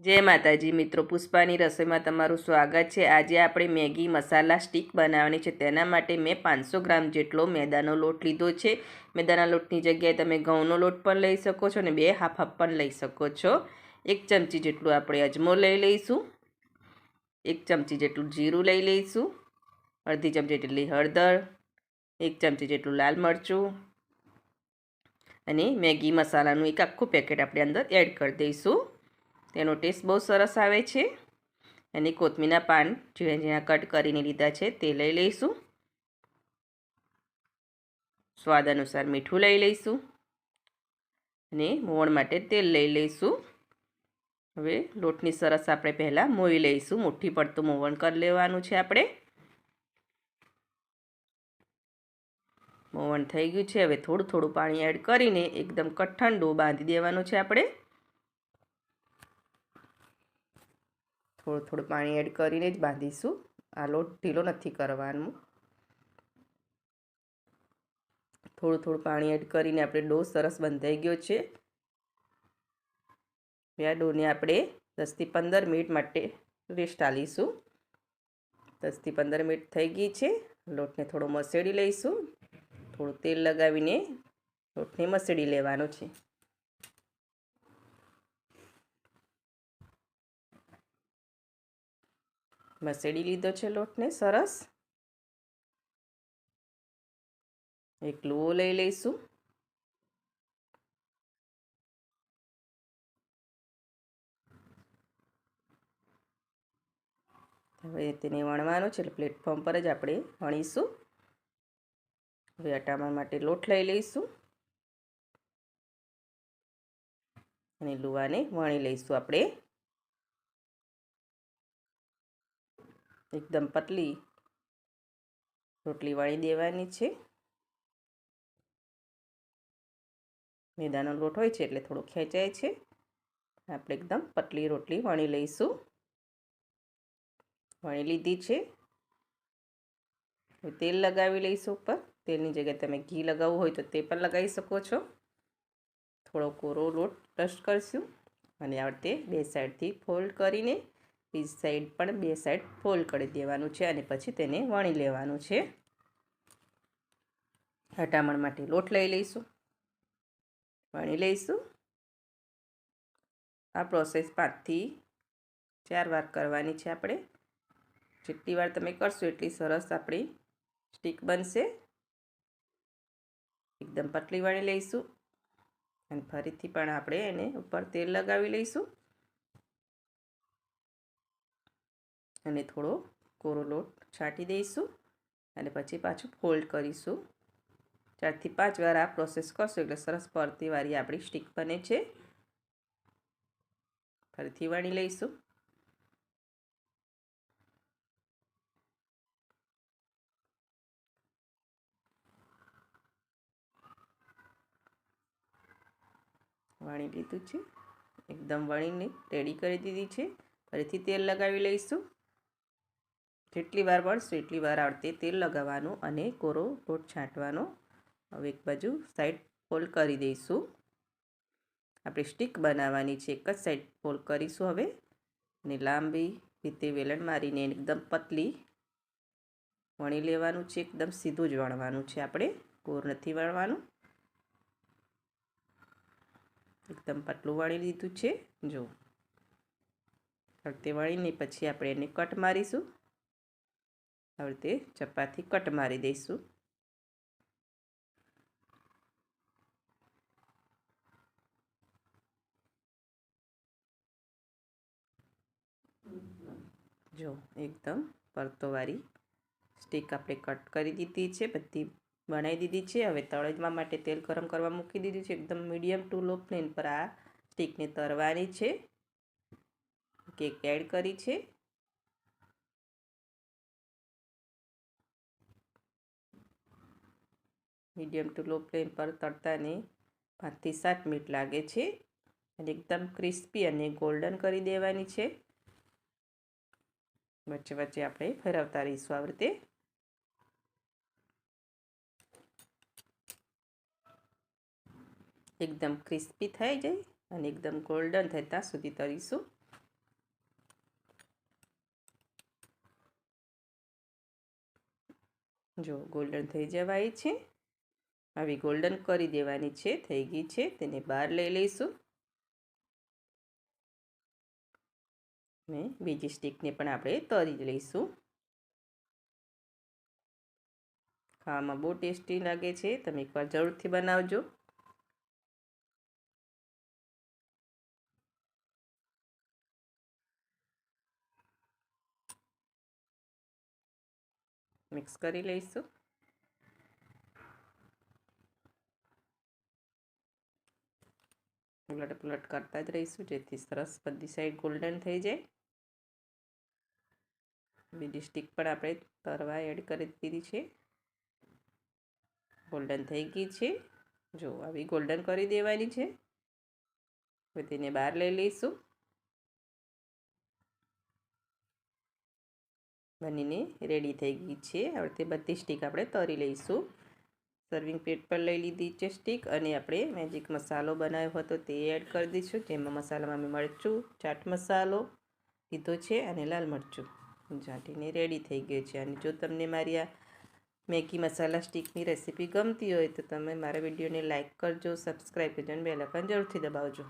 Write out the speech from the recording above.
જય માતાજી. મિત્રો, પુષ્પાની રસોઈમાં તમારું સ્વાગત છે. આજે આપણે મેગી મસાલા સ્ટીક બનાવવાની છે. તેના માટે મેં પાંચસો ગ્રામ જેટલો મેદાનો લોટ લીધો છે. મેદાના લોટની જગ્યાએ તમે ઘઉંનો લોટ પણ લઈ શકો છો અને બે હાફ હાફ પણ લઈ શકો છો. એક ચમચી જેટલું આપણે અજમો લઈ લઈશું. એક ચમચી જેટલું જીરું લઈ લઈશું. અડધી ચમચી જેટલી હળદર. એક ચમચી જેટલું લાલ મરચું. અને મેગી મસાલાનું એક આખું પેકેટ આપણે અંદર એડ કરી દઈશું. તેનો ટેસ્ટ બહુ સરસ આવે છે. અને કોથમીના પાન ઝીણા ઝીણા કટ કરીને લીધા છે તે લઈ લઈશું. સ્વાદ અનુસાર મીઠું લઈ લઈશું. અને મોવણ માટે તેલ લઈ લઈશું. હવે લોટની સરસ આપણે પહેલાં મોઈ લઈશું. મુઠ્ઠી પડતું મોવણ કરી લેવાનું છે આપણે. મોવણ થઈ ગયું છે. હવે થોડું થોડું પાણી એડ કરીને એકદમ કઠણ ડો બાંધી દેવાનું છે આપણે. થોડું થોડું પાણી એડ કરીને જ બાંધીશું. આ લોટ ઢીલો નથી કરવાનું. થોડું થોડું પાણી એડ કરીને આપણે ડો સરસ બંધાઈ ગયો છે. આ ડોને આપણે દસથી પંદર મિનિટ માટે રેસ્ટ આલીશું. દસથી પંદર મિનિટ થઈ ગઈ છે. લોટને થોડો મસેડી લઈશું. થોડું તેલ લગાવીને લોટને મસેડી લેવાનો છે. મસેડી લીધો છે લોટને, સરસ. એક લુઓ લઈ લઈશું. હવે તેને વણવાનું છે પ્લેટફોર્મ પર જ આપણે વણીશું. હવે અટામા માટે લોટ લઈ લઈશું. અને લુવાને વણી લઈશું આપણે. એકદમ પતલી રોટલી વાળી દેવાની છે. મેદાનો લોટ હોય છે એટલે થોડો ખેંચાય છે. આપણે એકદમ પતલી રોટલી વણી લઈશું. વણી લીધી છે. તેલ લગાવી લઈશું ઉપર. તેલની જગ્યાએ તમે ઘી લગાવવું હોય તો તે પણ લગાવી શકો છો. થોડો કોરો લોટ ટસ્ટ કરશું. અને આ રીતે બે સાઈડથી ફોલ્ડ કરીને બીજી સાઈડ પણ બે સાઈડ ફોલ્ડ કરી દેવાનું છે અને પછી તેને વણી લેવાનું છે. હટામણ માટે લોટ લઈ લઈશું. વણી લઈશું. આ પ્રોસેસ પાંચથી ચાર વાર કરવાની છે આપણે. જેટલી વાર તમે કરશો એટલી સરસ આપણી સ્ટીક બનશે. એકદમ પતલી વણી લઈશું. અને ફરીથી પણ આપણે એને ઉપર તેલ લગાવી લઈશું. અને થોડો કોરો લોટ છાંટી દઈશું અને પછી પાછું ફોલ્ડ કરીશું. ચારથી પાંચ વાર આ પ્રોસેસ કરશો એટલે સરસ પરતી વાળી આપણી સ્ટીક બને છે. ફરીથી વણી લઈશું. વણી લીધું છે. એકદમ વણીને રેડી કરી દીધી છે. ફરીથી તેલ લગાવી લઈશું. જેટલી વાર વળશું એટલી વાર આવડતે તેલ લગાવવાનું અને કોરો લોટ છાંટવાનો. હવે એક બાજુ સાઈડ ફોલ્ડ કરી દઈશું. આપણે સ્ટીક બનાવવાની છે, એક જ સાઈડ ફોલ્ડ કરીશું હવે. અને લાંબી રીતે વેલણ મારીને એકદમ પતલી વણી લેવાનું છે, એકદમ સીધું જ વણવાનું છે આપણે. કોર નથી વણવાનું. એકદમ પતલું વણી લીધું છે જો તે વણીને પછી આપણે એને કટ મારીશું. આવી રીતે ચપાતી કટ મારી દઈશું. જો, એકદમ પરતોવાળી સ્ટીક આપણે કટ કરી દીધી છે, બધી બનાવી દીધી છે. હવે તળજવા માટે તેલ ગરમ કરવા મૂકી દીધું છે. એકદમ મીડિયમ ટુ લો ફ્લેમ પર આ સ્ટીકને તરવાની છે. કેક એડ કરી છે. મીડિયમ ટુ લો ફ્લેમ પર તરતાને પાંચથી સાત મિનિટ લાગે છે અને એકદમ ક્રિસ્પી અને ગોલ્ડન કરી દેવાની છે. વચ્ચે વચ્ચે આપણે ફેરવતા રહીશું આવી રીતે. એકદમ ક્રિસ્પી થઈ જાય અને એકદમ ગોલ્ડન થાય ત્યાં સુધી તરીશું જો ગોલ્ડન થઈ જવાય છે. આવી ગોલ્ડન કરી દેવાની છે, થઈ ગઈ છે, તેને બહાર લઈ લઈશું. ને બીજી સ્ટીકને પણ આપણે તરી લઈશું. ખાવામાં બહુ ટેસ્ટી લાગે છે, તમે એકવાર જરૂરથી બનાવજો. મિક્સ કરી લઈશું. ઉલટ પુલટ કરતા જ રહીશું, જેથી સરસ બધી સાઈડ ગોલ્ડન થઈ જાય. બીજી સ્ટીક પણ આપણે તરવા એડ કરી દીધી છે. ગોલ્ડન થઈ ગઈ છે. જો, આવી ગોલ્ડન કરી દેવાની છે. હવે તેને બહાર લઈ લઈશું. બનીને રેડી થઈ ગઈ છે. હવે તે બધી સ્ટીક આપણે તરી લઈશું. સર્વિંગ પ્લેટ પર લઈ લીધી છે સ્ટીક અને આપણે મેજિક મસાલો બનાવ્યો હતો તે એડ કરી દઈશું. જેમાં મસાલામાં મેં મરચું, ચાટ મસાલો લીધો છે અને લાલ મરચું. ચાટીને રેડી થઈ ગયું છે. અને જો તમને મારી આ મેગી મસાલા સ્ટીકની રેસીપી ગમતી હોય તો તમે મારા વિડીયોને લાઇક કરજો સબસ્ક્રાઈબ કરજો અને બેલ આઇકન જરૂરથી દબાવજો.